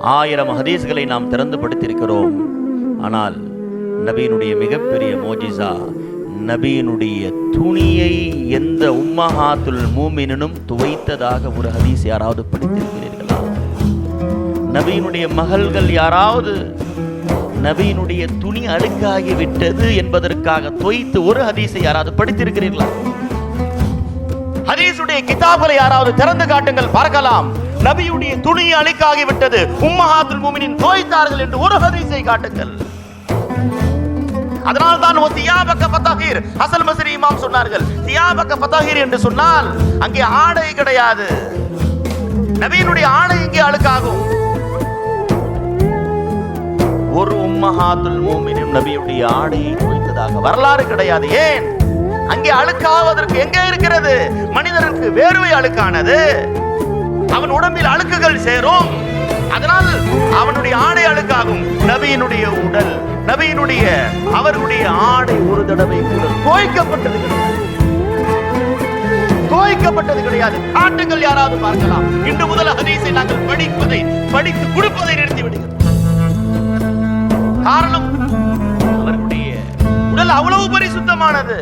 ஆயிரம் ஹதீஸ்களை நாம் திறந்து படுத்திருக்கிறோம் ஆனால் நபியினுடைய மிகப்பெரிய மோஜிசா நபியினுடைய துணியை எந்த உம்மஹாத்துல் மூமினும் துவைத்ததாக ஒரு ஹதீஸ் யாராவது படித்திருக்கிறீர்களா? நபியினுடைய மகள்கள் யாராவது நபியினுடைய துணி அழுக்காகி விட்டது என்பதற்காக துவைத்து ஒரு ஹதீஸை யாராவது படித்திருக்கிறீர்களா? ஹதீஸுடைய கிதாபுகளை யாராவது திறந்து காட்டுங்கள் பார்க்கலாம். நபியுடைய துணி அழுக்காகிவிட்டது. உம்மஹாத்துல் மூமினின் தோய்த்தார்கள் என்று ஒரு ஹதீஸை காட்டுங்கள். அதனால் தான் ஒரு தியாபக்க பத்தாகிர் அசல் மசரி இமாம் சொன்னார்கள். தியாபக்க பத்தாகிர் என்று சொன்னால் அங்கே ஆடை கிடையாது. நபியினுடைய ஆடை இங்கே அழுக்காகும். ஒரு உம்மஹாத்துல் மூமினும் நபியுடைய ஆடையை நோய்த்ததாக வரலாறு கிடையாது. ஏன்? அங்கே அழுக்காவதற்கு எங்கே இருக்கிறது? மனிதனுக்கு வேர்வை அழுக்கானது. அவன் உடம்பில் அழுக்குகள் சேரும். அதனால் அவனுடைய ஆடை அழுக்காகும். நபியினுடைய உடல் நபியினுடைய அவர்களுடைய ஆடை ஒரு தடவை கூட தோய்க்கப்பட்டது தோய்க்கப்பட்டது கிடையாது. காட்டுங்கள் யாராவது பார்க்கலாம். இன்று முதல் ஹதீஸை நாங்கள் படிப்பதை படித்து கொடுப்பதை நிறுத்தி விடுகிறோம். காரணம் அவர்களுடைய உடல் அவ்வளவு பரிசுத்தமானது.